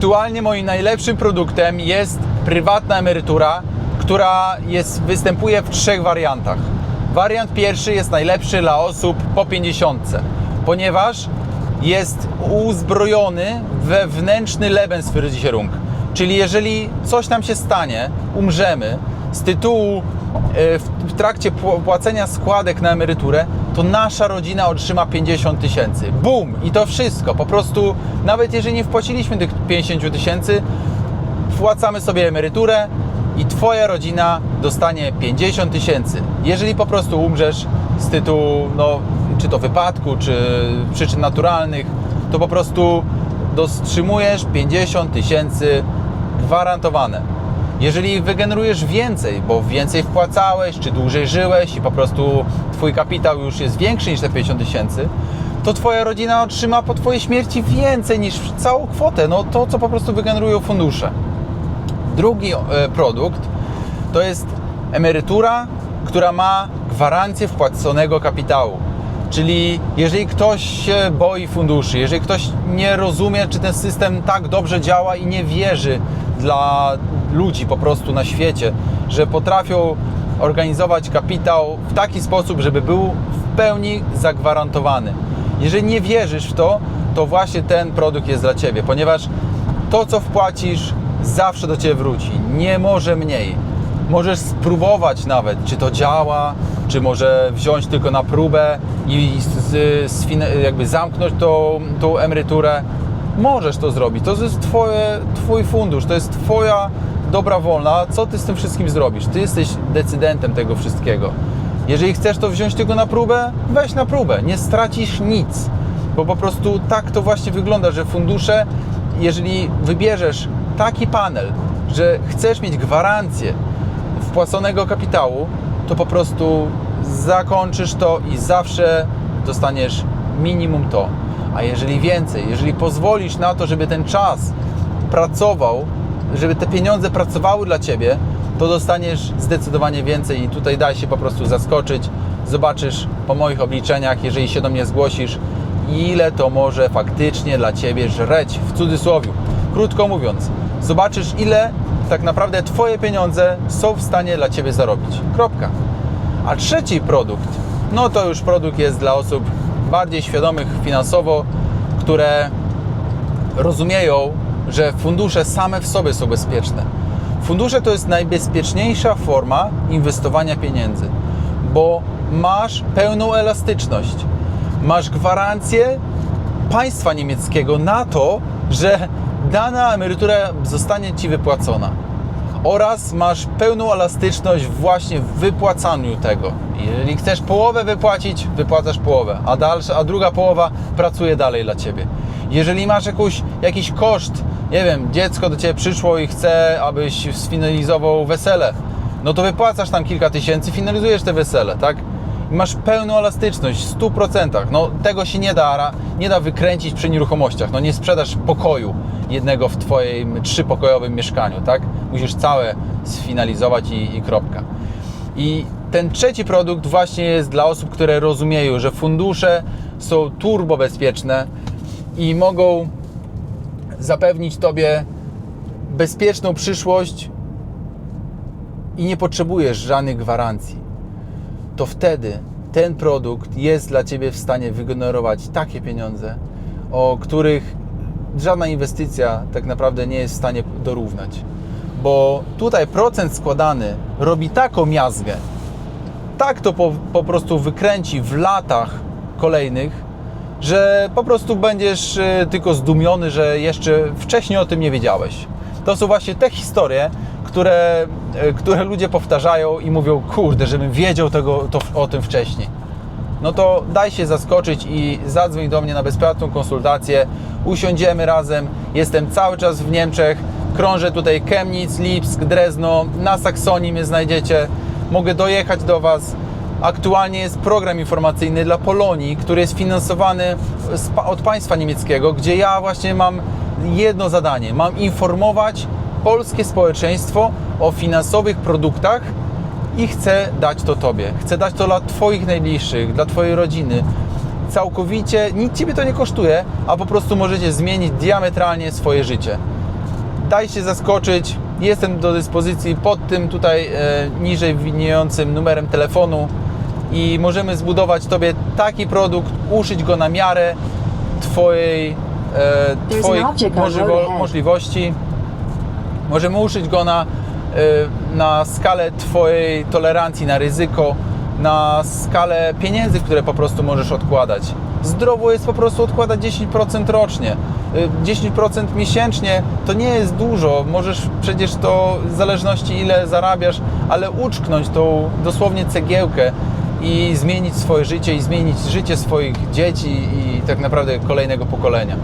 Aktualnie moim najlepszym produktem jest prywatna emerytura, która jest, występuje w trzech wariantach. Wariant pierwszy jest najlepszy dla osób po 50, ponieważ jest uzbrojony wewnętrzny Lebensversicherung. Czyli jeżeli coś nam się stanie, umrzemy z tytułu e, w, trakcie pł- płacenia składek na emeryturę, to nasza rodzina otrzyma 50 tysięcy. Bum! I to wszystko. Po prostu, nawet jeżeli nie wpłaciliśmy tych 50 tysięcy, wpłacamy sobie emeryturę i Twoja rodzina dostanie 50 tysięcy. Jeżeli po prostu umrzesz z tytułu, no, czy to wypadku, czy przyczyn naturalnych, to po prostu dostrzymujesz 50 tysięcy gwarantowane. Jeżeli wygenerujesz więcej, bo więcej wpłacałeś, czy dłużej żyłeś i po prostu Twój kapitał już jest większy niż te 50 tysięcy, to Twoja rodzina otrzyma po Twojej śmierci więcej niż całą kwotę, no to co po prostu wygenerują fundusze. Drugi e, produkt to jest emerytura, która ma gwarancję wpłaconego kapitału. Czyli jeżeli ktoś się boi funduszy, jeżeli ktoś nie rozumie, czy ten system tak dobrze działa i nie wierzy dla ludzi po prostu na świecie, że potrafią organizować kapitał w taki sposób, żeby był w pełni zagwarantowany. Jeżeli nie wierzysz w to, to właśnie ten produkt jest dla Ciebie, ponieważ to, co wpłacisz, zawsze do Ciebie wróci. Nie może mniej. Możesz spróbować nawet, czy to działa, czy może wziąć tylko na próbę i jakby zamknąć tą, tą emeryturę. Możesz to zrobić. To jest twoje, Twój fundusz, to jest Twoja dobra wolna. Co Ty z tym wszystkim zrobisz? Ty jesteś decydentem tego wszystkiego. Jeżeli chcesz to wziąć tylko na próbę, weź na próbę. Nie stracisz nic. Bo po prostu tak to właśnie wygląda, że fundusze, jeżeli wybierzesz taki panel, że chcesz mieć gwarancję wpłaconego kapitału, to po prostu zakończysz to i zawsze dostaniesz minimum to. A jeżeli więcej, jeżeli pozwolisz na to, żeby ten czas pracował, żeby te pieniądze pracowały dla Ciebie, to dostaniesz zdecydowanie więcej i tutaj daj się po prostu zaskoczyć. Zobaczysz po moich obliczeniach, jeżeli się do mnie zgłosisz, ile to może faktycznie dla Ciebie żreć, w cudzysłowie. Krótko mówiąc, zobaczysz ile tak naprawdę Twoje pieniądze są w stanie dla Ciebie zarobić. Kropka. A trzeci produkt, no to już produkt jest dla osób bardziej świadomych finansowo, które rozumieją, że fundusze same w sobie są bezpieczne. Fundusze to jest najbezpieczniejsza forma inwestowania pieniędzy, bo masz pełną elastyczność. Masz gwarancję państwa niemieckiego na to, że dana emerytura zostanie ci wypłacona. Oraz masz pełną elastyczność właśnie w wypłacaniu tego. Jeżeli chcesz połowę wypłacić, wypłacasz połowę, a, dalsza, a druga połowa pracuje dalej dla ciebie. Jeżeli masz jakąś, jakiś koszt, nie wiem, dziecko do ciebie przyszło i chce, abyś sfinalizował wesele, no to wypłacasz tam kilka tysięcy, finalizujesz te wesele, tak? I masz pełną elastyczność w 100%. No tego się nie da, nie da wykręcić przy nieruchomościach. No nie sprzedasz pokoju jednego w twoim trzypokojowym mieszkaniu, tak? Musisz całe sfinalizować i, i kropka. I ten trzeci produkt właśnie jest dla osób, które rozumieją, że fundusze są turbo bezpieczne i mogą zapewnić tobie bezpieczną przyszłość i nie potrzebujesz żadnych gwarancji to wtedy ten produkt jest dla Ciebie w stanie wygenerować takie pieniądze, o których żadna inwestycja tak naprawdę nie jest w stanie dorównać. Bo tutaj procent składany robi taką miazgę, tak to po, po prostu wykręci w latach kolejnych, że po prostu będziesz e, tylko zdumiony, że jeszcze wcześniej o tym nie wiedziałeś. To są właśnie te historie, które, e, które ludzie powtarzają i mówią, kurde, żebym wiedział tego, to, o tym wcześniej. No to daj się zaskoczyć i zadzwoń do mnie na bezpłatną konsultację. Usiądziemy razem. Jestem cały czas w Niemczech. Krążę tutaj Chemnitz, Lipsk, Drezno. Na Saksonii mnie znajdziecie. Mogę dojechać do Was. Aktualnie jest program informacyjny dla Polonii, który jest finansowany od państwa niemieckiego, gdzie ja właśnie mam jedno zadanie. Mam informować polskie społeczeństwo o finansowych produktach i chcę dać to Tobie. Chcę dać to dla Twoich najbliższych, dla Twojej rodziny. Całkowicie, nic Ciebie to nie kosztuje, a po prostu możecie zmienić diametralnie swoje życie. Daj się zaskoczyć. Jestem do dyspozycji pod tym tutaj e, niżej widniejącym numerem telefonu i możemy zbudować Tobie taki produkt, uszyć go na miarę Twojej, e, możliwo- ahead. możliwości. Możemy uszyć go na, e, na skalę Twojej tolerancji na ryzyko, na skalę pieniędzy, które po prostu możesz odkładać. Zdrowo jest po prostu odkładać 10% rocznie. E, 10% miesięcznie to nie jest dużo. Możesz przecież to w zależności ile zarabiasz, ale uczknąć tą dosłownie cegiełkę i zmienić swoje życie i zmienić życie swoich dzieci i tak naprawdę kolejnego pokolenia.